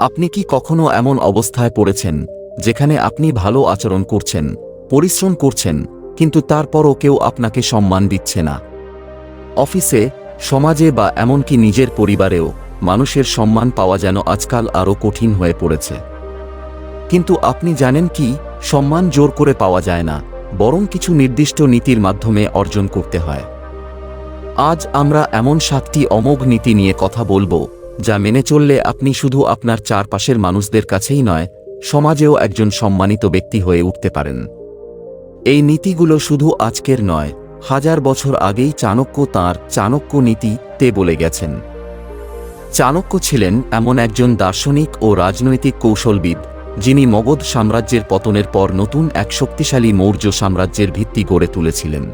আপনি কি কখনো এমন অবস্থায় পড়েছেন, যেখানে আপনি ভালো আচরণ করছেন, পরিশ্রম করছেন, কিন্তু তারপরও কেউ আপনাকে সম্মান দিচ্ছে না? অফিসে, সমাজে বা এমনকি নিজের পরিবারেও মানুষের সম্মান পাওয়া যেন আজকাল আরও কঠিন হয়ে পড়েছে। কিন্তু আপনি জানেন কি, সম্মান জোর করে পাওয়া যায় না, বরং কিছু নির্দিষ্ট নীতির মাধ্যমে অর্জন করতে হয়। আজ আমরা এমন সাতটি অমোঘ নীতি নিয়ে কথা বলব যা মেনে চললে আপনি শুধু আপনার চারপাশের মানুষদের কাছেই নয়, সমাজেও একজন সম্মানিত ব্যক্তি হয়ে উঠতে পারেন। এই নীতিগুলো শুধু আজকের নয়, হাজার বছর আগেই চাণক্য তাঁর চাণক্য নীতি তে বলে গেছেন। চাণক্য ছিলেন এমন একজন দার্শনিক ও রাজনৈতিক কৌশলবিদ, যিনি মগধ সাম্রাজ্যের পতনের পর নতুন এক শক্তিশালী মৌর্য সাম্রাজ্যের ভিত্তি গড়ে তুলেছিলেন।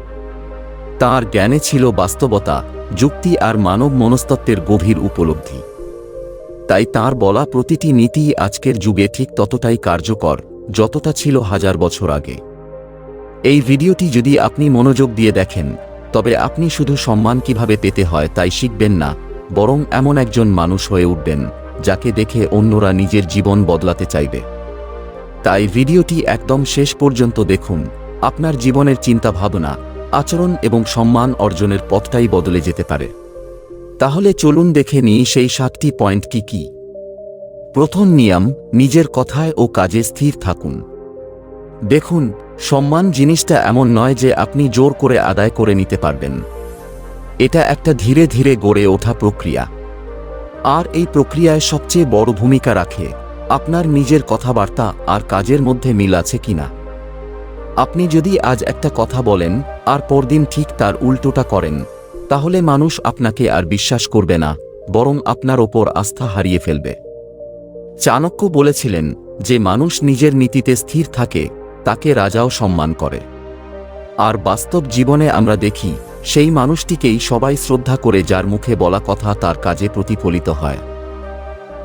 তার জ্ঞানে ছিল বাস্তবতা, যুক্তি আর মানব মনস্তত্ত্বের গভীর উপলব্ধি। তাই তার বলা প্রতিটি নীতি আজকের যুগে ঠিক ততটাই কার্যকর, যতটা ছিল হাজার বছর আগে। এই ভিডিওটি যদি আপনি মনোযোগ দিয়ে দেখেন, তবে আপনি শুধু সম্মান কীভাবে পেতে হয় তাই শিখবেন না, বরং এমন একজন মানুষ হয়ে উঠবেন, যাকে দেখে অন্যরা নিজের জীবন বদলাতে চাইবে। তাই ভিডিওটি একদম শেষ পর্যন্ত দেখুন, আপনার জীবনের চিন্তা ভাবনা আচরণ এবং সম্মান অর্জনের পথটাই বদলে যেতে পারে। তাহলে চলুন দেখে নিই সেই সাতটি পয়েন্ট কি কি। প্রথম নিয়ম, নিজের কথায় ও কাজে স্থির থাকুন। দেখুন, সম্মান জিনিসটা এমন নয় যে আপনি জোর করে আদায় করে নিতে পারবেন। এটা একটা ধীরে ধীরে গড়ে ওঠা প্রক্রিয়া। আর এই প্রক্রিয়ায় সবচেয়ে বড় ভূমিকা রাখে, আপনার নিজের কথাবার্তা আর কাজের মধ্যে মিল আছে কিনা আপনি যদি আজ একটা কথা বলেন, আর পরদিন ঠিক তার উল্টোটা করেন তাহলে মানুষ আপনাকে আর বিশ্বাস করবে না, বরং আপনার ওপর আস্থা হারিয়ে ফেলবে। চাণক্য বলেছিলেন যে মানুষ নিজের নীতিতে স্থির থাকে, তাকে রাজাও সম্মান করে। আর বাস্তব জীবনে আমরা দেখি, সেই মানুষটিকেই সবাই শ্রদ্ধা করে যার মুখে বলা কথা তার কাজে প্রতিফলিত হয়।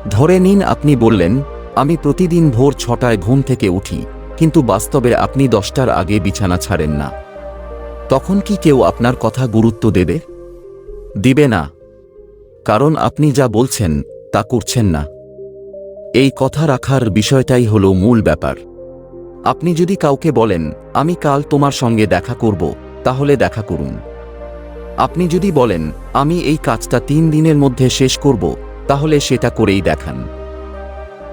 ধরে নিন আপনি বললেন, আমি প্রতিদিন ভোর ছটায় ঘুম থেকে উঠি, কিন্তু বাস্তবে আপনি দশটার আগে বিছানা ছাড়েন না। তখন কি কেউ আপনার কথা গুরুত্ব দেবে? দিবে না। কারণ আপনি যা বলছেন, তা করছেন না। এই কথা রাখার বিষয়টাই হল মূল ব্যাপার। আপনি যদি কাউকে বলেন, আমি কাল তোমার সঙ্গে দেখা করব, তাহলে দেখা করুন। আপনি যদি বলেন, আমি এই কাজটা তিন দিনের মধ্যে শেষ করব, তাহলে সেটা করেই দেখান।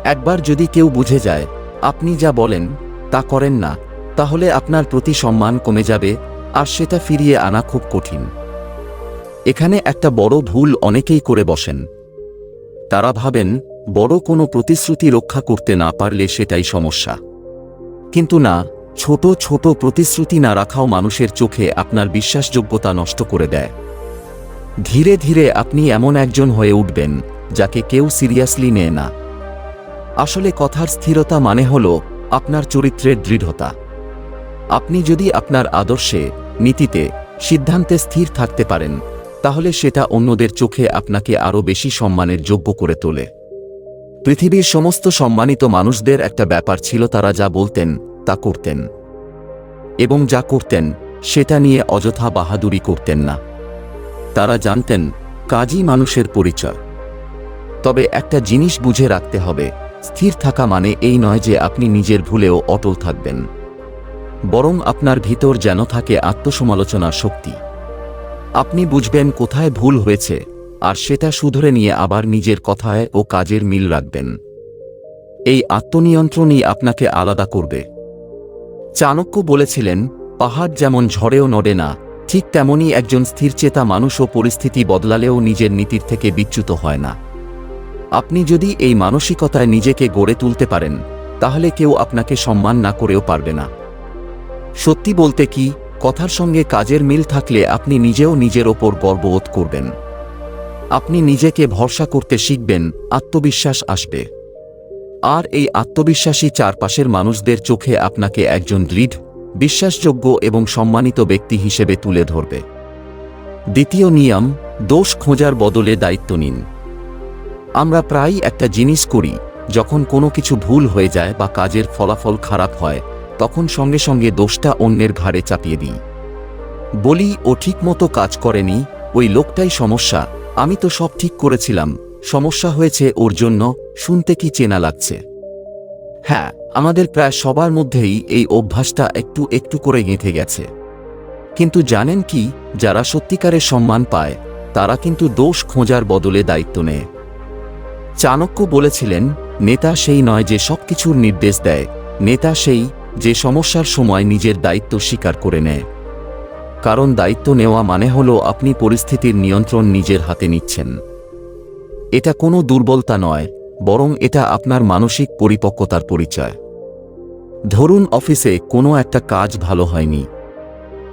একবার যদি কেউ বুঝে যায়, আপনি যা বলেন, তা করেন না, তাহলে আপনার প্রতি সম্মান কমে যাবে, আর সেটা ফিরিয়ে আনা খুব কঠিন। এখানে একটা বড় ভুল অনেকেই করে বসেন। তারা ভাবেন, বড় কোনো প্রতিশ্রুতি রক্ষা করতে না পারলে সেটাই সমস্যা। কিন্তু না, ছোট ছোট প্রতিশ্রুতি না রাখাও মানুষের চোখে আপনার বিশ্বাসযোগ্যতা নষ্ট করে দেয়। ধীরে ধীরে আপনি এমন একজন হয়ে উঠবেন, যাকে কেউ সিরিয়াসলি নেয় না। আসলে কথার স্থিরতা মানে হল আপনার চরিত্রের দৃঢ়তা। আপনি যদি আপনার আদর্শে, নীতিতে, সিদ্ধান্তে স্থির থাকতে পারেন তাহলে সেটা অন্যদের চোখে আপনাকে আরও বেশি সম্মানের যোগ্য করে তোলে। পৃথিবীর সমস্ত সম্মানিত মানুষদের একটা ব্যাপার ছিল তারা যা বলতেন, তা করতেন। এবং যা করতেন, সেটা নিয়ে অযথা বাহাদুরি করতেন না। তারা জানতেন, কাজই মানুষের পরিচয়। তবে একটা জিনিস বুঝে রাখতে হবে, স্থির থাকা মানে এই নয় যে আপনি নিজের ভুলেও অটল থাকবেন। বরং আপনার ভিতর যেন থাকে আত্মসমালোচনার শক্তি। আপনি বুঝবেন কোথায় ভুল হয়েছে, আর সেটা শুধরে নিয়ে আবার নিজের কথায় ও কাজের মিল রাখবেন। এই আত্মনিয়ন্ত্রণই আপনাকে আলাদা করবে। চাণক্য বলেছিলেন, পাহাড় যেমন ঝড়েও নড়ে না, ঠিক তেমনই একজন স্থিরচেতা মানুষ ও পরিস্থিতি বদলালেও নিজের নীতির থেকে বিচ্যুত হয় না। আপনি যদি এই মানসিকতায় নিজেকে গড়ে তুলতে পারেন, তাহলে কেউ আপনাকে সম্মান না করেও পারবে না। সত্যি বলতে কি কথার সঙ্গে কাজের মিল থাকলে আপনি নিজেও নিজের ওপর গর্ববোধ করবেন। আপনি নিজেকে ভরসা করতে শিখবেন, আত্মবিশ্বাস আসবে। আর এই আত্মবিশ্বাসী চারপাশের মানুষদের চোখে আপনাকে একজন দৃঢ়, বিশ্বাসযোগ্য এবং সম্মানিত ব্যক্তি হিসেবে তুলে ধরবে। দ্বিতীয় নিয়ম, দোষ খোঁজার বদলে দায়িত্ব নিন। আমরা প্রায়ই একটা জিনিস করি, যখন কোনো কিছু ভুল হয়ে যায় বা কাজের ফলাফল খারাপ হয় তখন সঙ্গে সঙ্গে দোষটা অন্যের ঘাড়ে চাপিয়ে দিই। বলি, ও ঠিকমতো কাজ করেনি, ওই লোকটাই সমস্যা, আমি তো সব ঠিক করেছিলাম, সমস্যা হয়েছে ওর জন্য, শুনতে কি চেনা লাগছে? হ্যাঁ আমাদের প্রায় সবার মধ্যেই এই অভ্যাসটা একটু একটু করে গেঁথে গেছে। কিন্তু জানেন কি, যারা সত্যিকারের সম্মান পায়, তারা কিন্তু দোষ খোঁজার বদলে দায়িত্ব নেয়। চাণক্য বলেছিলেন, নেতা সেই নয় যে সবকিছুর নির্দেশ দেয়, নেতা সেই যে সমস্যার সময় নিজের দায়িত্ব স্বীকার করে নেয়। কারণ দায়িত্ব নেওয়া মানে হল আপনি পরিস্থিতির নিয়ন্ত্রণ নিজের হাতে নিচ্ছেন। এটা কোনো দুর্বলতা নয়, বরং এটা আপনার মানসিক পরিপক্কতার পরিচয়। ধরুন অফিসে কোনো একটা কাজ ভালো হয়নি।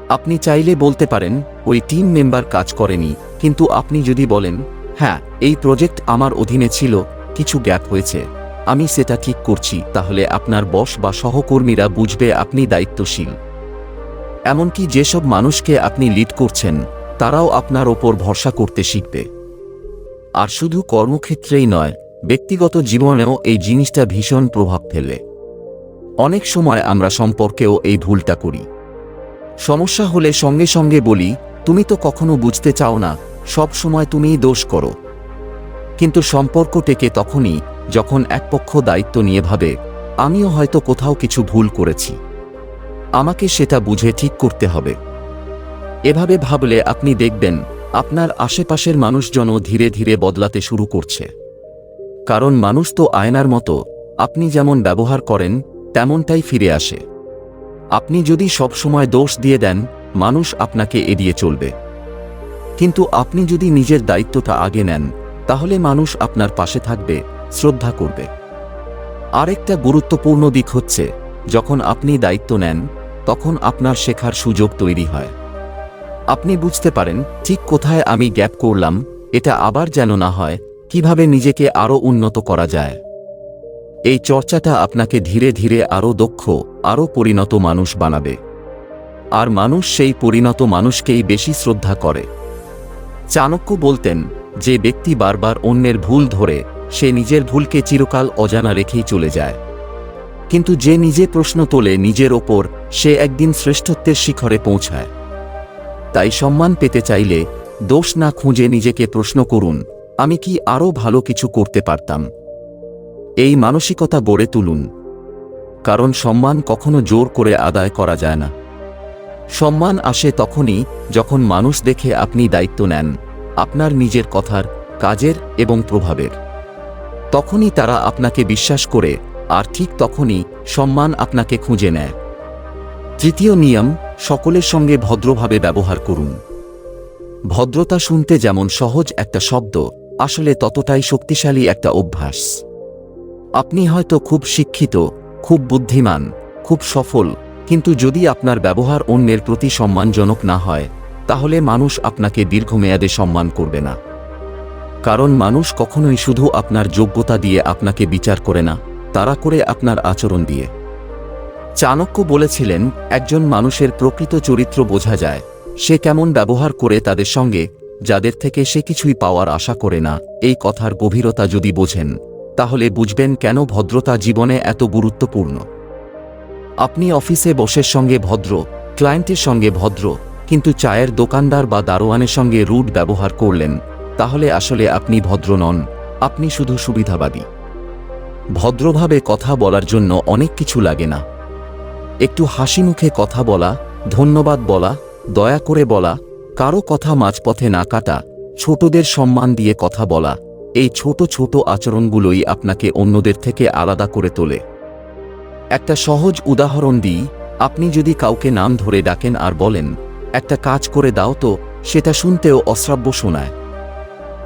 আপনি চাইলে বলতে পারেন, ওই টিম মেম্বার কাজ করেনি। কিন্তু আপনি যদি বলেন হ্যাঁ এই প্রজেক্ট আমার অধীনে ছিল, কিছু গ্যাপ হয়েছে। আমি সেটা ঠিক করছি, তাহলে আপনার বস বা সহকর্মীরা বুঝবে আপনি দায়িত্বশীল। এমনকি যেসব মানুষকে আপনি লিড করছেন, তারাও আপনার ওপর ভরসা করতে শিখবে। আর শুধু কর্মক্ষেত্রেই নয়, ব্যক্তিগত জীবনেও এই জিনিসটা ভীষণ প্রভাব ফেলে। অনেক সময় আমরা সম্পর্কেও এই ভুলটা করি। সমস্যা হলে সঙ্গে সঙ্গে বলি, তুমি তো কখনো বুঝতে চাও না, সব সময় তুমিই দোষ করো। কিন্তু সম্পর্ক টেকে তখনই যখন এক পক্ষ দায়িত্ব নিয়ে ভাবে, আমিও হয়তো কোথাও কিছু ভুল করেছি। আমাকে সেটা বুঝে ঠিক করতে হবে। এভাবে ভাবলে আপনি দেখবেন, আপনার আশেপাশের মানুষজনও ধীরে ধীরে বদলাতে শুরু করছে। কারণ মানুষ তো আয়নার মতো, আপনি যেমন ব্যবহার করেন, তেমনটাই ফিরে আসে। আপনি যদি সবসময় দোষ দিয়ে দেন, মানুষ আপনাকে এড়িয়ে চলবে। কিন্তু আপনি যদি নিজের দায়িত্বটা আগে নেন তাহলে মানুষ আপনার পাশে থাকবে, শ্রদ্ধা করবে। আরেকটা গুরুত্বপূর্ণ দিক হচ্ছে, যখন আপনি দায়িত্ব নেন, তখন আপনার শেখার সুযোগ তৈরি হয়। আপনি বুঝতে পারেন, ঠিক কোথায় আমি গ্যাপ করলাম, এটা আবার যেন না হয়, কীভাবে নিজেকে আরও উন্নত করা যায়। এই চর্চাটা আপনাকে ধীরে ধীরে আরও দক্ষ, আরও পরিণত মানুষ বানাবে। আর মানুষ সেই পরিণত মানুষকেই বেশি শ্রদ্ধা করে। চাণক্য বলতেন যে ব্যক্তি বারবার অন্যের ভুল ধরে, সে নিজের ভুলকে চিরকাল অজানা রেখেই চলে যায়। কিন্তু যে নিজে প্রশ্ন তোলে নিজের ওপর, সে একদিন শ্রেষ্ঠত্বের শিখরে পৌঁছায়। তাই সম্মান পেতে চাইলে দোষ না খুঁজে নিজেকে প্রশ্ন করুন, আমি কি আরও ভালো কিছু করতে পারতাম? এই মানসিকতা গড়ে তুলুন। কারণ সম্মান কখনো জোর করে আদায় করা যায় না। সম্মান আসে তখনই যখন মানুষ দেখে আপনি দায়িত্ব নেন। আপনার নিজের কথার, কাজের এবং প্রভাবের। তখনই তারা আপনাকে বিশ্বাস করে আর ঠিক তখনই সম্মান আপনাকে খুঁজে নেয়। তৃতীয় নিয়ম, সকলের সঙ্গে ভদ্রভাবে ব্যবহার করুন। ভদ্রতা শুনতে যেমন সহজ একটা শব্দ, আসলে ততটাই শক্তিশালী একটা অভ্যাস। আপনি হয়তো খুব শিক্ষিত, খুব বুদ্ধিমান, খুব সফল, কিন্তু যদি আপনার ব্যবহার অন্যের প্রতি সম্মানজনক না হয় তাহলে মানুষ আপনাকে দীর্ঘমেয়াদে সম্মান করবে না। কারণ মানুষ কখনোই শুধু আপনার যোগ্যতা দিয়ে আপনাকে বিচার করে না, তারা করে আপনার আচরণ দিয়ে। চাণক্য বলেছিলেন, একজন মানুষের প্রকৃত চরিত্র বোঝা যায়, সে কেমন ব্যবহার করে তাদের সঙ্গে, যাদের থেকে সে কিছুই পাওয়ার আশা করে না। এই কথার গভীরতা যদি বোঝেন, তাহলে বুঝবেন কেন ভদ্রতা জীবনে এত গুরুত্বপূর্ণ। আপনি অফিসে বসের সঙ্গে ভদ্র, ক্লায়েন্টের সঙ্গে ভদ্র কিন্তু চায়ের দোকানদার বা দারোয়ানের সঙ্গে রুট ব্যবহার করলেন, তাহলে আসলে আপনি ভদ্র নন, আপনি শুধু সুবিধাবাদী। ভদ্রভাবে কথা বলার জন্য অনেক কিছু লাগে না। একটু হাসি মুখে কথা বলা, ধন্যবাদ বলা, দয়া করে বলা, কারও কথা মাঝপথে না কাটা, ছোটদের সম্মান দিয়ে কথা বলা, এই ছোট ছোট আচরণগুলোই আপনাকে অন্যদের থেকে আলাদা করে তোলে। একটা সহজ উদাহরণ দিই, আপনি যদি কাউকে নাম ধরে ডাকেন আর বলেন একটা কাজ করে দাও তো, সেটা শুনতেও অশ্রাব্য শোনায়।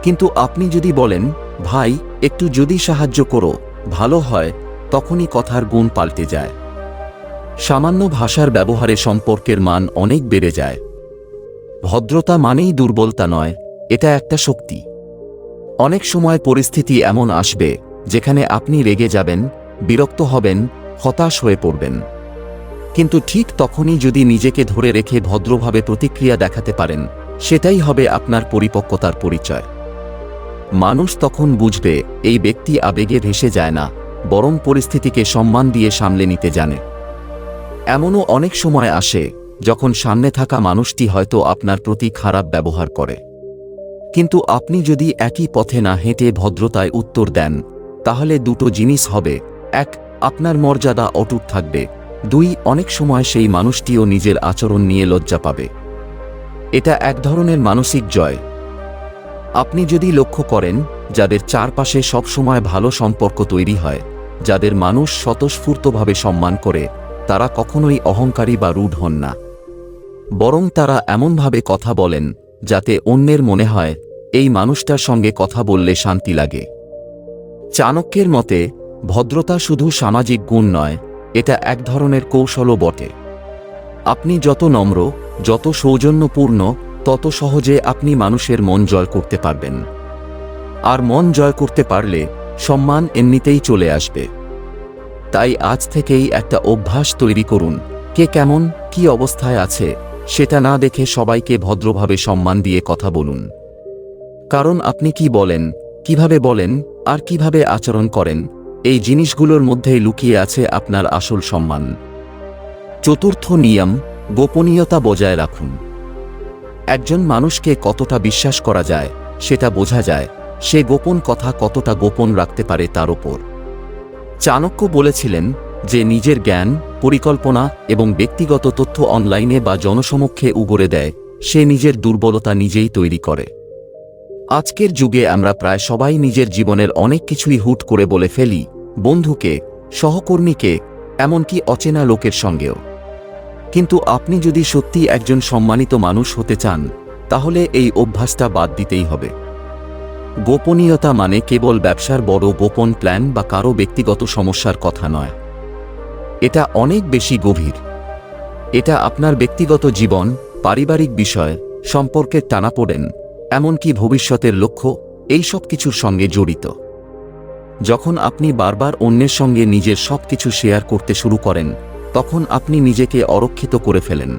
কিন্তু আপনি যদি বলেন, ভাই, একটু যদি সাহায্য করো, ভালো হয়, তখনই কথার গুণ পাল্টে যায়। সামান্য ভাষার ব্যবহারে সম্পর্কের মান অনেক বেড়ে যায়। ভদ্রতা মানেই দুর্বলতা নয়, এটা একটা শক্তি। অনেক সময় পরিস্থিতি এমন আসবে, যেখানে আপনি রেগে যাবেন, বিরক্ত হবেন, হতাশ হয়ে পড়বেন। কিন্তু ঠিক তখনই যদি নিজেকে ধরে রেখে ভদ্রভাবে প্রতিক্রিয়া দেখাতে পারেন, সেটাই হবে আপনার পরিপক্কতার পরিচয়। মানুষ তখন বুঝবে, এই ব্যক্তি আবেগে ভেসে যায় না, বরং পরিস্থিতিকে সম্মান দিয়ে সামলে নিতে জানে। এমনও অনেক সময় আসে, যখন সামনে থাকা মানুষটি হয়তো আপনার প্রতি খারাপ ব্যবহার করে। কিন্তু আপনি যদি একই পথে না হেঁটে ভদ্রতায় উত্তর দেন, তাহলে দুটো জিনিস হবে। এক, আপনার মর্যাদা অটুট থাকবে দুই, অনেক সময় সেই মানুষটিও নিজের আচরণ নিয়ে লজ্জা পাবে। এটা এক ধরনের মানসিক জয়। আপনি যদি লক্ষ্য করেন, যাদের চারপাশে সবসময় ভালো সম্পর্ক তৈরি হয়, যাদের মানুষ স্বতঃস্ফূর্তভাবে সম্মান করে, তারা কখনোই অহংকারী বা রুড হন না। বরং তারা এমনভাবে কথা বলেন, যাতে অন্যের মনে হয়, এই মানুষটার সঙ্গে কথা বললে শান্তি লাগে। চাণক্যের মতে, ভদ্রতা শুধু সামাজিক গুণ নয় এটা এক ধরনের কৌশলও বটে। আপনি যত নম্র, যত সৌজন্যপূর্ণ, তত সহজে আপনি মানুষের মন জয় করতে পারবেন। আর মন জয় করতে পারলে সম্মান এমনিতেই চলে আসবে। তাই আজ থেকেই একটা অভ্যাস তৈরি করুন, কে কেমন, কি অবস্থায় আছে, সেটা না দেখে সবাইকে ভদ্রভাবে সম্মান দিয়ে কথা বলুন। কারণ আপনি কি বলেন, কীভাবে বলেন, আর কীভাবে আচরণ করেন এই জিনিসগুলোর মধ্যেই লুকিয়ে আছে আপনার আসল সম্মান। চতুর্থ নিয়ম, গোপনীয়তা বজায় রাখুন। একজন মানুষকে কতটা বিশ্বাস করা যায়, সেটা বোঝা যায়, সে গোপন কথা কতটা গোপন রাখতে পারে তার ওপর। চাণক্য বলেছিলেন যে নিজের জ্ঞান, পরিকল্পনা এবং ব্যক্তিগত তথ্য অনলাইনে বা জনসমক্ষে উগরে দেয়, সে নিজের দুর্বলতা নিজেই তৈরি করে। আজকের যুগে আমরা প্রায় সবাই নিজের জীবনের অনেক কিছুই হুট করে বলে ফেলি, বন্ধুকে, সহকর্মীকে, এমনকি অচেনা লোকের সঙ্গেও। কিন্তু আপনি যদি সত্যি একজন সম্মানিত মানুষ হতে চান, তাহলে এই অভ্যাসটা বাদ দিতেই হবে। গোপনীয়তা মানে কেবল ব্যবসার বড় গোপন প্ল্যান বা কারও ব্যক্তিগত সমস্যার কথা নয়। এটা অনেক বেশি গভীর। এটা আপনার ব্যক্তিগত জীবন, পারিবারিক বিষয়, সম্পর্কের টানাপোড়েন এমনকি ভবিষ্যতের লক্ষ্য, এই সব কিছুর সঙ্গে জড়িত। যখন আপনি বারবার অন্যের সঙ্গে নিজের সব কিছু শেয়ার করতে শুরু করেন, তখন আপনি নিজেকে অরক্ষিত করে ফেলেন।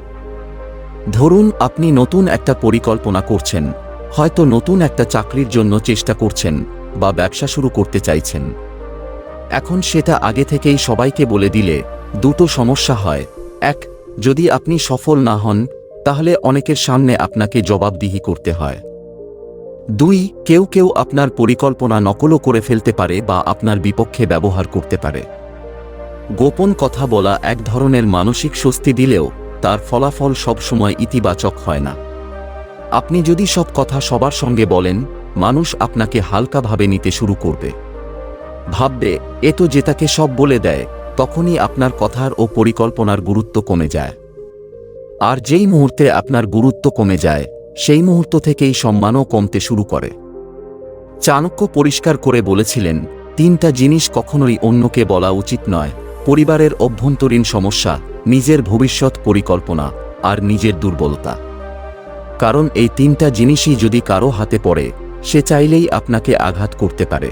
ধরুন, আপনি নতুন একটা পরিকল্পনা করছেন, হয়তো নতুন একটা চাকরির জন্য চেষ্টা করছেন, বা ব্যবসা শুরু করতে চাইছেন। এখন সেটা আগে থেকেই সবাইকে বলে দিলে, দুটো সমস্যা হয়। এক, যদি আপনি সফল না হন, তাহলে অনেকের সামনে আপনাকে জবাবদিহি করতে হয়। দুই, কেউ কেউ আপনার পরিকল্পনা নকলও করে ফেলতে পারে বা আপনার বিপক্ষে ব্যবহার করতে পারে। গোপন কথা বলা এক ধরনের মানসিক স্বস্তি দিলেও তার ফলাফল সবসময় ইতিবাচক হয় না। আপনি যদি সব কথা সবার সঙ্গে বলেন, মানুষ আপনাকে হালকাভাবে নিতে শুরু করবে। ভাববে, এ তো যে তাকে সব বলে দেয়, তখনই আপনার কথার ও পরিকল্পনার গুরুত্ব কমে যায়। আর যেই মুহূর্তে আপনার গুরুত্ব কমে যায় সেই মুহূর্ত থেকেই সম্মানও কমতে শুরু করে। চাণক্য পরিষ্কার করে বলেছিলেন, তিনটা জিনিস কখনোই অন্যকে বলা উচিত নয়। পরিবারের অভ্যন্তরীণ সমস্যা, নিজের ভবিষ্যৎ পরিকল্পনা, আর নিজের দুর্বলতা। কারণ এই তিনটা জিনিসই যদি কারও হাতে পড়ে, সে চাইলেই আপনাকে আঘাত করতে পারে।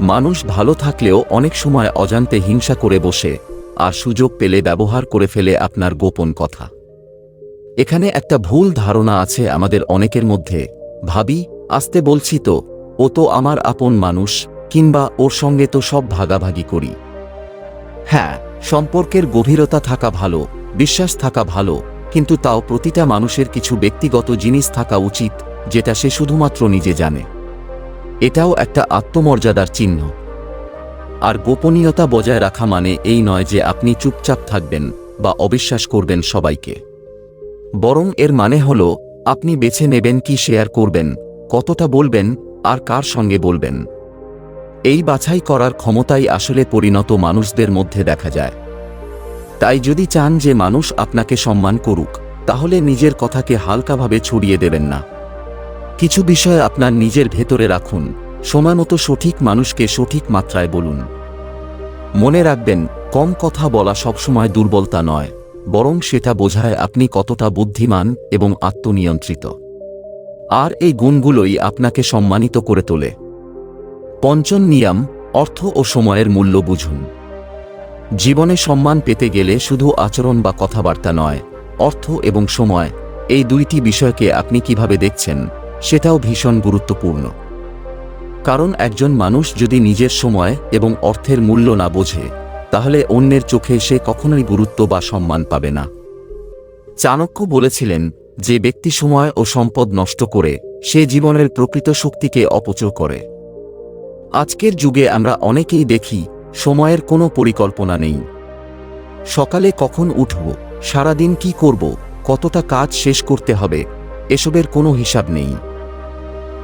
মানুষ ভালো থাকলেও অনেক সময় অজান্তে হিংসা করে বসে, আর সুযোগ পেলে ব্যবহার করে ফেলে আপনার গোপন কথা। এখানে একটা ভুল ধারণা আছে আমাদের অনেকের মধ্যে। ভাবি, আসতে বলছি তো, ও তো আমার আপন মানুষ, কিংবা ওর সঙ্গে তো সব ভাগাভাগি করি। হ্যাঁ সম্পর্কের গভীরতা থাকা ভালো, বিশ্বাস থাকা ভালো, কিন্তু তাও প্রতিটা মানুষের কিছু ব্যক্তিগত জিনিস থাকা উচিত, যেটা সে শুধুমাত্র নিজে জানে। এটাও একটা আত্মমর্যাদার চিহ্ন। আর গোপনীয়তা বজায় রাখা মানে এই নয় যে আপনি চুপচাপ থাকবেন, বা অবিশ্বাস করবেন সবাইকে। বরং এর মানে হল, আপনি বেছে নেবেন কি শেয়ার করবেন, কতটা বলবেন, আর কার সঙ্গে বলবেন। এই বাছাই করার ক্ষমতাই আসলে পরিণত মানুষদের মধ্যে দেখা যায়। তাই যদি চান যে মানুষ আপনাকে সম্মান করুক, তাহলে নিজের কথাকে হালকাভাবে ছড়িয়ে দেবেন না। কিছু বিষয় আপনার নিজের ভেতরে রাখুন সময়মতো সঠিক মানুষকে সঠিক মাত্রায় বলুন। মনে রাখবেন, কম কথা বলা সবসময় দুর্বলতা নয়। বরং সেটা বোঝায় আপনি কতটা বুদ্ধিমান এবং আত্মনিয়ন্ত্রিত। আর এই গুণগুলোই আপনাকে সম্মানিত করে তোলে। পঞ্চম নিয়ম, অর্থ ও সময়ের মূল্য বুঝুন। জীবনে সম্মান পেতে গেলে শুধু আচরণ বা কথাবার্তা নয়, অর্থ এবং সময়, এই দুইটি বিষয়কে আপনি কীভাবে দেখছেন, সেটাও ভীষণ গুরুত্বপূর্ণ। কারণ একজন মানুষ যদি নিজের সময় এবং অর্থের মূল্য না বোঝে তাহলে অন্যের চোখে সে কখনোই গুরুত্ব বা সম্মান পাবে না। চাণক্য বলেছিলেন যে ব্যক্তি সময় ও সম্পদ নষ্ট করে, সে জীবনের প্রকৃত শক্তিকে অপচয় করে। আজকের যুগে আমরা অনেকেই দেখি, সময়ের কোনো পরিকল্পনা নেই। সকালে কখন উঠব, সারাদিন কি করব, কতটা কাজ শেষ করতে হবে, এসবের কোনো হিসাব নেই।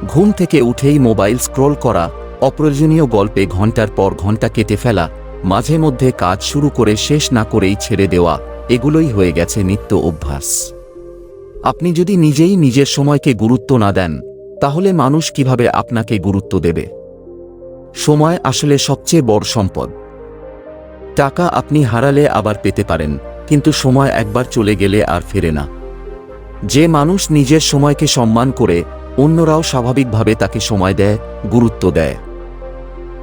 ঘুম থেকে উঠেই মোবাইল স্ক্রল করা, অপ্রয়োজনীয় গল্পে ঘণ্টার পর ঘণ্টা কেটে ফেলা মাঝে মধ্যে কাজ শুরু করে শেষ না করেই ছেড়ে দেওয়া, এগুলোই হয়ে গেছে নিত্য অভ্যাস। আপনি যদি নিজেই নিজের সময়কে গুরুত্ব না দেন, তাহলে মানুষ কীভাবে আপনাকে গুরুত্ব দেবে? সময় আসলে সবচেয়ে বড় সম্পদ। টাকা আপনি হারালে আবার পেতে পারেন, কিন্তু সময় একবার চলে গেলে আর ফেরে না। যে মানুষ নিজের সময়কে সম্মান করে, অন্যরাও স্বাভাবিকভাবে তাকে সময় দেয়, গুরুত্ব দেয়।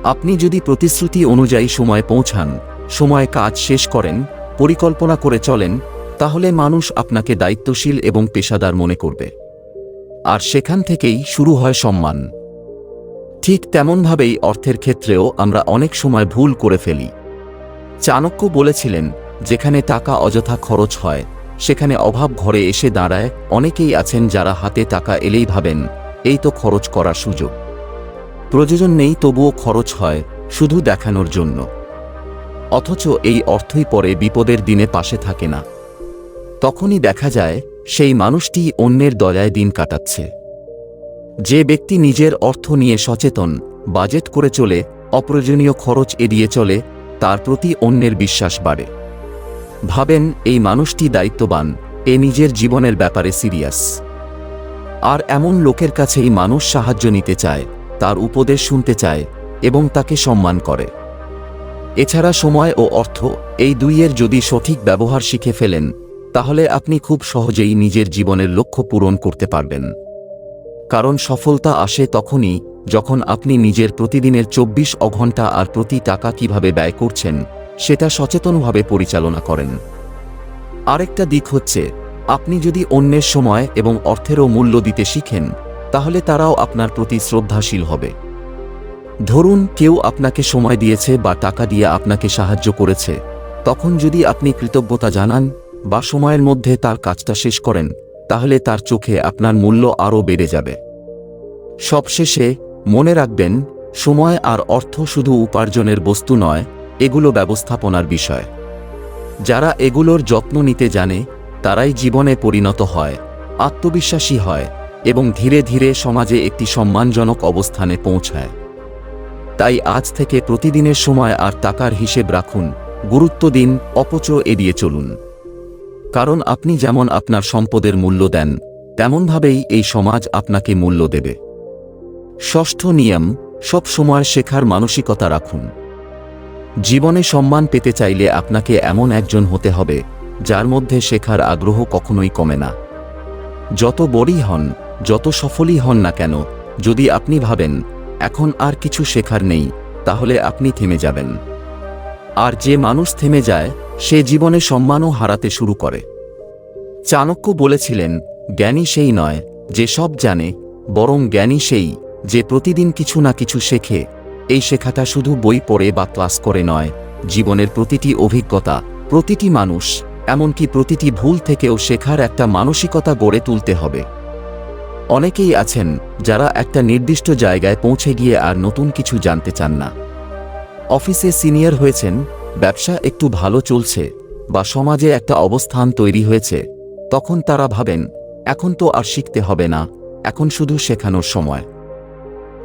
আপনি যদি প্রতিশ্রুতি অনুযায়ী সময় পৌঁছান, সময় কাজ শেষ করেন, পরিকল্পনা করে চলেন, তাহলে মানুষ আপনাকে দায়িত্বশীল এবং পেশাদার মনে করবে। আর সেখান থেকেই শুরু হয় সম্মান। ঠিক তেমনভাবেই অর্থের ক্ষেত্রেও আমরা অনেক সময় ভুল করে ফেলি। চাণক্য বলেছিলেন, যেখানে টাকা অযথা খরচ হয়, সেখানে অভাব ঘরে এসে দাঁড়ায় অনেকেই আছেন যারা হাতে টাকা এলেই ভাবেন, এই তো খরচ করার সুযোগ। প্রয়োজন নেই তবুও খরচ হয় শুধু দেখানোর জন্য। অথচ এই অর্থই পরে বিপদের দিনে পাশে থাকে না। তখনই দেখা যায় সেই মানুষটি অন্যের দয়ায় দিন কাটাচ্ছে। যে ব্যক্তি নিজের অর্থ নিয়ে সচেতন, বাজেট করে চলে, অপ্রয়োজনীয় খরচ এড়িয়ে চলে, তার প্রতি অন্যের বিশ্বাস বাড়ে। ভাবেন, এই মানুষটি দায়িত্ববান, এ নিজের জীবনের ব্যাপারে সিরিয়াস। আর এমন লোকের কাছেই মানুষ সাহায্য নিতে চায় তার উপদেশ শুনতে চায় এবং তাকে সম্মান করে। এছাড়া সময় ও অর্থ এই দুইয়ের যদি সঠিক ব্যবহার শিখে ফেলেন, তাহলে আপনি খুব সহজেই নিজের জীবনের লক্ষ্য পূরণ করতে পারবেন। কারণ সফলতা আসে তখনই যখন আপনি নিজের প্রতিদিনের চব্বিশ অঘণ্টা আর প্রতি টাকা কীভাবে ব্যয় করছেন, সেটা সচেতনভাবে পরিচালনা করেন। আরেকটা দিক হচ্ছে, আপনি যদি অন্যের সময় এবং অর্থেরও মূল্য দিতে শিখেন তাহলে তারাও আপনার প্রতি শ্রদ্ধাশীল হবে। ধরুন, কেউ আপনাকে সময় দিয়েছে বা টাকা দিয়ে আপনাকে সাহায্য করেছে। তখন যদি আপনি কৃতজ্ঞতা জানান বা সময়ের মধ্যে তার কাজটা শেষ করেন, তাহলে তার চোখে আপনার মূল্য আরও বেড়ে যাবে। সবশেষে, মনে রাখবেন, সময় আর অর্থ শুধু উপার্জনের বস্তু নয়, এগুলো ব্যবস্থাপনার বিষয়। যারা এগুলোর যত্ন নিতে জানে, তারাই জীবনে পরিণত হয়, আত্মবিশ্বাসী হয় এবং ধীরে ধীরে সমাজে একটি সম্মানজনক অবস্থানে পৌঁছায়। তাই আজ থেকে প্রতিদিনের সময় আর টাকার হিসেব রাখুন, গুরুত্ব দিন, অপচয় এড়িয়ে চলুন। কারণ আপনি যেমন আপনার সম্পদের মূল্য দেন, তেমনভাবেই এই সমাজ আপনাকে মূল্য দেবে। ষষ্ঠ নিয়ম, সব সময় শেখার মানসিকতা রাখুন। জীবনে সম্মান পেতে চাইলে আপনাকে এমন একজন হতে হবে, যার মধ্যে শেখার আগ্রহ কখনোই কমে না। যত বড়ই হন যত সফলই হন না কেন, যদি আপনি ভাবেন, এখন আর কিছু শেখার নেই, তাহলে আপনি থেমে যাবেন। আর যে মানুষ থেমে যায়, সে জীবনে সম্মানও হারাতে শুরু করে। চাণক্য বলেছিলেন, জ্ঞানী সেই নয় যে সব জানে, বরং জ্ঞানী সেই যে প্রতিদিন কিছু না কিছু শেখে। এই শেখাটা শুধু বই পড়ে বা ক্লাস করে নয়, জীবনের প্রতিটি অভিজ্ঞতা, প্রতিটি মানুষ, এমনকি প্রতিটি ভুল থেকেও শেখার একটা মানসিকতা গড়ে তুলতে হবে। অনেকেই আছেন যারা একটা নির্দিষ্ট জায়গায় পৌঁছে গিয়ে আর নতুন কিছু জানতে চান না। অফিসে সিনিয়র হয়েছেন, ব্যবসা একটু ভালো চলছে বা সমাজে একটা অবস্থান তৈরি হয়েছে, তখন তারা ভাবেন, এখন তো আর শিখতে হবে না, এখন শুধু শেখানোর সময়।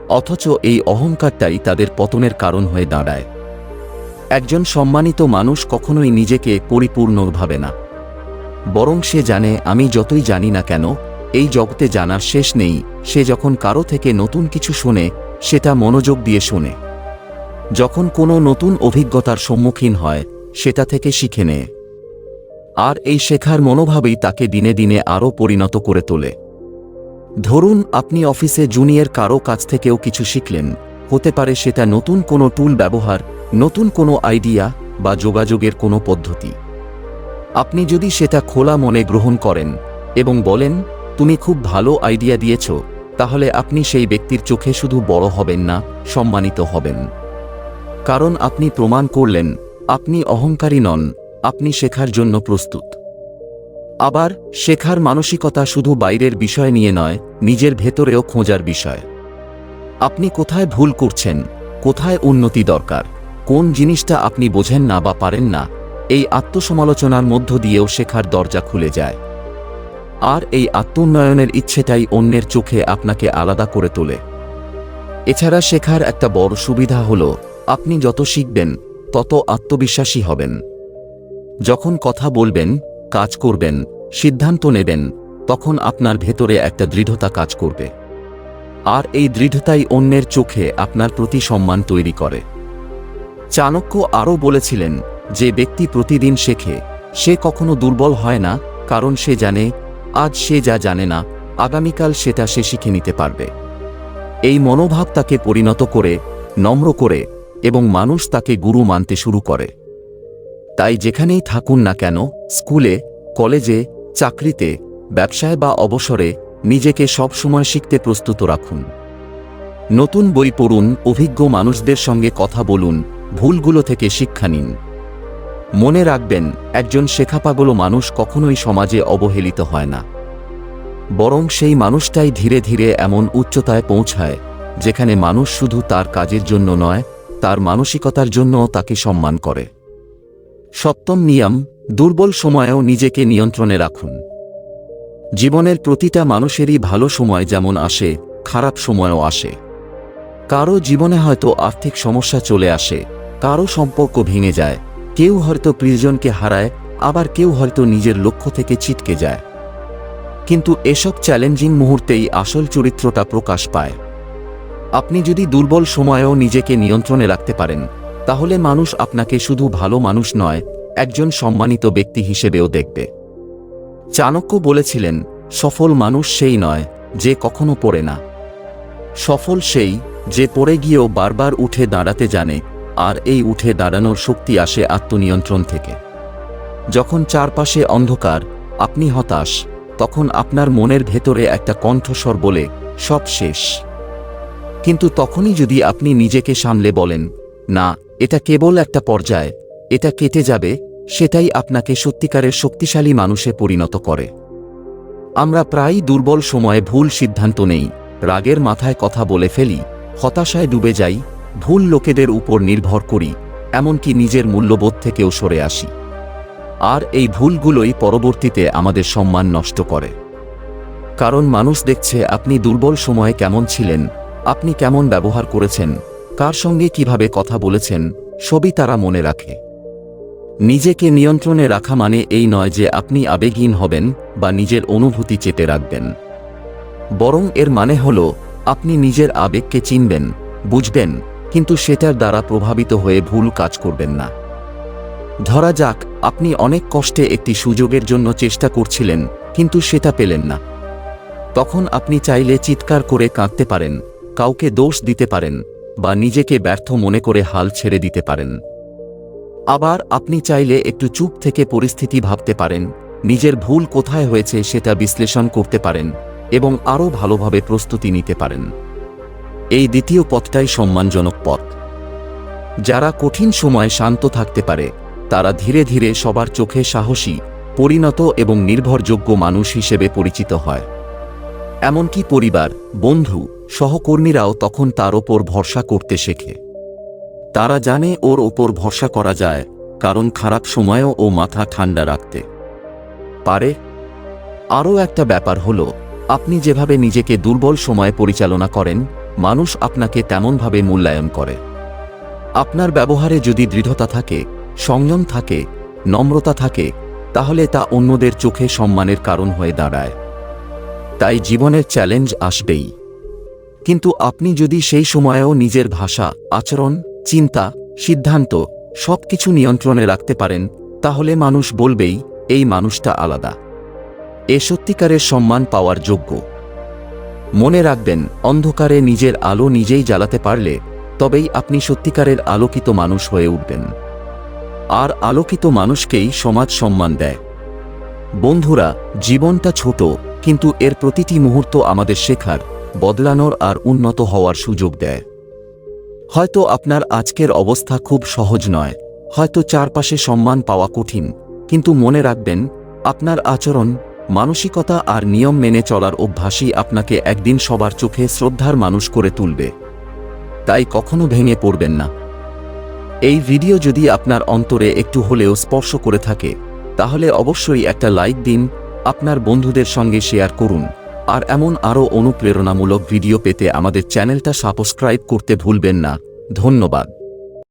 অথচ এই অহংকারটাই তাদের পতনের কারণ হয়ে দাঁড়ায়। একজন সম্মানিত মানুষ কখনোই নিজেকে পরিপূর্ণ ভাবে না। বরং সে জানে, আমি যতই জানি না কেন এই জগতে জানার শেষ নেই, সে যখন কারও থেকে নতুন কিছু শোনে, সেটা মনোযোগ দিয়ে শোনে। যখন কোনো নতুন অভিজ্ঞতার সম্মুখীন হয়, সেটা থেকে শিখে নেয়। আর এই শেখার মনোভাবেই তাকে দিনে দিনে আরও পরিণত করে তোলে। ধরুন, আপনি অফিসে জুনিয়র কারও কাছ থেকেও কিছু শিখলেন। হতে পারে সেটা নতুন কোনো টুল ব্যবহার, নতুন কোনো আইডিয়া বা যোগাযোগের কোনো পদ্ধতি। আপনি যদি সেটা খোলা মনে গ্রহণ করেন এবং বলেন তুমি খুব ভালো আইডিয়া দিয়েছ, তাহলে আপনি সেই ব্যক্তির চোখে শুধু বড় হবেন না, সম্মানিত হবেন। কারণ আপনি প্রমাণ করলেন, আপনি অহংকারী নন, আপনি শেখার জন্য প্রস্তুত। আবার, শেখার মানসিকতা শুধু বাইরের বিষয় নিয়ে নয়, নিজের ভেতরেও খোঁজার বিষয়। আপনি কোথায় ভুল করছেন, কোথায় উন্নতি দরকার, কোন জিনিসটা আপনি বোঝেন না বা পারেন না, এই আত্মসমালোচনার মধ্য দিয়েও শেখার দরজা খুলে যায়। আর এই আত্মোন্নয়নের ইচ্ছেটাই অন্যের চোখে আপনাকে আলাদা করে তোলে। এছাড়া শেখার একটা বড় সুবিধা হল, আপনি যত শিখবেন, তত আত্মবিশ্বাসী হবেন। যখন কথা বলবেন, কাজ করবেন, সিদ্ধান্ত নেবেন, তখন আপনার ভেতরে একটা দৃঢ়তা কাজ করবে। আর এই দৃঢ়তাই অন্যের চোখে আপনার প্রতি সম্মান তৈরি করে। চাণক্য আরও বলেছিলেন যে ব্যক্তি প্রতিদিন শেখে, সে কখনো দুর্বল হয় না, কারণ সে জানে আজ সে যা জানে না, আগামীকাল সেটা সে শিখে নিতে পারবে। এই মনোভাব তাকে পরিণত করে, নম্র করে এবং মানুষ তাকে গুরু মানতে শুরু করে। তাই যেখানেই থাকুন না কেন, স্কুলে, কলেজে, চাকরিতে, ব্যবসায় বা অবসরে নিজেকে সবসময় শিখতে প্রস্তুত রাখুন। নতুন বই পড়ুন, অভিজ্ঞ মানুষদের সঙ্গে কথা বলুন, ভুলগুলো থেকে শিক্ষা নিন। মনে রাখবেন, একজন শেখাপাগল মানুষ কখনোই সমাজে অবহেলিত হয় না। বরং সেই মানুষটাই ধীরে ধীরে এমন উচ্চতায় পৌঁছায়, যেখানে মানুষ শুধু তার কাজের জন্য নয়, তার মানসিকতার জন্যও তাকে সম্মান করে। সপ্তম নিয়ম, দুর্বল সময়েও নিজেকে নিয়ন্ত্রণে রাখুন। জীবনের প্রতিটা মানুষেরই ভালো সময় যেমন আসে, খারাপ সময়ও আসে। কারও জীবনে হয়তো আর্থিক সমস্যা চলে আসে, কারও সম্পর্ক ভেঙে যায় কেউ হয়তো প্রিয়জনকে হারায়, আবার কেউ হয়তো নিজের লক্ষ্য থেকে ছিটকে যায়। কিন্তু এসব চ্যালেঞ্জিং মুহূর্তেই আসল চরিত্রটা প্রকাশ পায়। আপনি যদি দুর্বল সময়েও নিজেকে নিয়ন্ত্রণে রাখতে পারেন, তাহলে মানুষ আপনাকে শুধু ভালো মানুষ নয়, একজন সম্মানিত ব্যক্তি হিসেবেও দেখবে। চাণক্য বলেছিলেন, সফল মানুষ সেই নয়, যে কখনো পড়ে না। সফল সেই, যে পড়ে গিয়েও বারবার উঠে দাঁড়াতে জানে আর এই উঠে দাঁড়ানোর শক্তি আসে আত্মনিয়ন্ত্রণ থেকে। যখন চারপাশে অন্ধকার, আপনি হতাশ, তখন আপনার মনের ভেতরে একটা কণ্ঠস্বর বলে, সব শেষ। কিন্তু তখনই যদি আপনি নিজেকে সামলে বলেন, না, এটা কেবল একটা পর্যায়, এটা কেটে যাবে, সেটাই আপনাকে সত্যিকারের শক্তিশালী মানুষে পরিণত করে। আমরা প্রায়ই দুর্বল সময়ে ভুল সিদ্ধান্ত নেই, রাগের মাথায় কথা বলে ফেলি, হতাশায় ডুবে যাই ভুল লোকেদের উপর নির্ভর করি, এমনকি নিজের মূল্যবোধ থেকেও সরে আসি। আর এই ভুলগুলোই পরবর্তীতে আমাদের সম্মান নষ্ট করে। কারণ মানুষ দেখছে আপনি দুর্বল সময়ে কেমন ছিলেন, আপনি কেমন ব্যবহার করেছেন, কার সঙ্গে কীভাবে কথা বলেছেন, সবই তারা মনে রাখে। নিজেকে নিয়ন্ত্রণে রাখা মানে এই নয় যে আপনি আবেগহীন হবেন বা নিজের অনুভূতি চেপে রাখবেন। বরং এর মানে হল, আপনি নিজের আবেগকে চিনবেন, বুঝবেন কিন্তু সেটার দ্বারা প্রভাবিত হয়ে ভুল কাজ করবেন না। ধরা যাক, আপনি অনেক কষ্টে একটি সুযোগের জন্য চেষ্টা করছিলেন, কিন্তু সেটা পেলেন না। তখন আপনি চাইলে চিৎকার করে কাঁদতে পারেন, কাউকে দোষ দিতে পারেন, বা নিজেকে ব্যর্থ মনে করে হাল ছেড়ে দিতে পারেন। আবার আপনি চাইলে একটু চুপ থেকে পরিস্থিতি ভাবতে পারেন, নিজের ভুল কোথায় হয়েছে সেটা বিশ্লেষণ করতে পারেন, এবং আরও ভালোভাবে প্রস্তুতি নিতে পারেন। এই দ্বিতীয় পথটাই সম্মানজনক পথ। যারা কঠিন সময় শান্ত থাকতে পারে, তারা ধীরে ধীরে সবার চোখে সাহসী, পরিণত এবং নির্ভরযোগ্য মানুষ হিসেবে পরিচিত হয়। এমনকি পরিবার, বন্ধু, সহকর্মীরাও তখন তার ওপর ভরসা করতে শেখে। তারা জানে ওর ওপর ভরসা করা যায়, কারণ খারাপ সময়েও ও মাথা ঠান্ডা রাখতে পারে। আরও একটা ব্যাপার হল, আপনি যেভাবে নিজেকে দুর্বল সময়ে পরিচালনা করেন মানুষ আপনাকে তেমনভাবে মূল্যায়ন করে। আপনার ব্যবহারে যদি দৃঢ়তা থাকে, সংযম থাকে, নম্রতা থাকে, তাহলে তা অন্যদের চোখে সম্মানের কারণ হয়ে দাঁড়ায়। তাই জীবনের চ্যালেঞ্জ আসবেই। কিন্তু আপনি যদি সেই সময়েও নিজের ভাষা, আচরণ, চিন্তা, সিদ্ধান্ত সবকিছু নিয়ন্ত্রণে রাখতে পারেন, তাহলে মানুষ বলবেই, এই মানুষটা আলাদা। এ সত্যিকারের সম্মান পাওয়ার যোগ্য। মনে রাখবেন, অন্ধকারে নিজের আলো নিজেই জ্বালাতে পারলে তবেই আপনি সত্যিকারের আলোকিত মানুষ হয়ে উঠবেন। আর আলোকিত মানুষকেই সমাজ সম্মান দেয়। বন্ধুরা, জীবনটা ছোট, কিন্তু এর প্রতিটি মুহূর্ত আমাদের শেখার, বদলানোর আর উন্নত হওয়ার সুযোগ দেয়। হয়তো আপনার আজকের অবস্থা খুব সহজ নয়, হয়তো চারপাশে সম্মান পাওয়া কঠিন, কিন্তু মনে রাখবেন, আপনার আচরণ মানসিকতা আর নিয়ম মেনে চলার অভ্যাসই আপনাকে একদিন সবার চোখে শ্রদ্ধার মানুষ করে তুলবে। তাই কখনো ভেঙে পড়বেন না। এই ভিডিও যদি আপনার অন্তরে একটু হলেও স্পর্শ করে থাকে, তাহলে অবশ্যই একটা লাইক দিন, আপনার বন্ধুদের সঙ্গে শেয়ার করুন, আর এমন আরও অনুপ্রেরণামূলক ভিডিও পেতে আমাদের চ্যানেলটা সাবস্ক্রাইব করতে ভুলবেন না। ধন্যবাদ।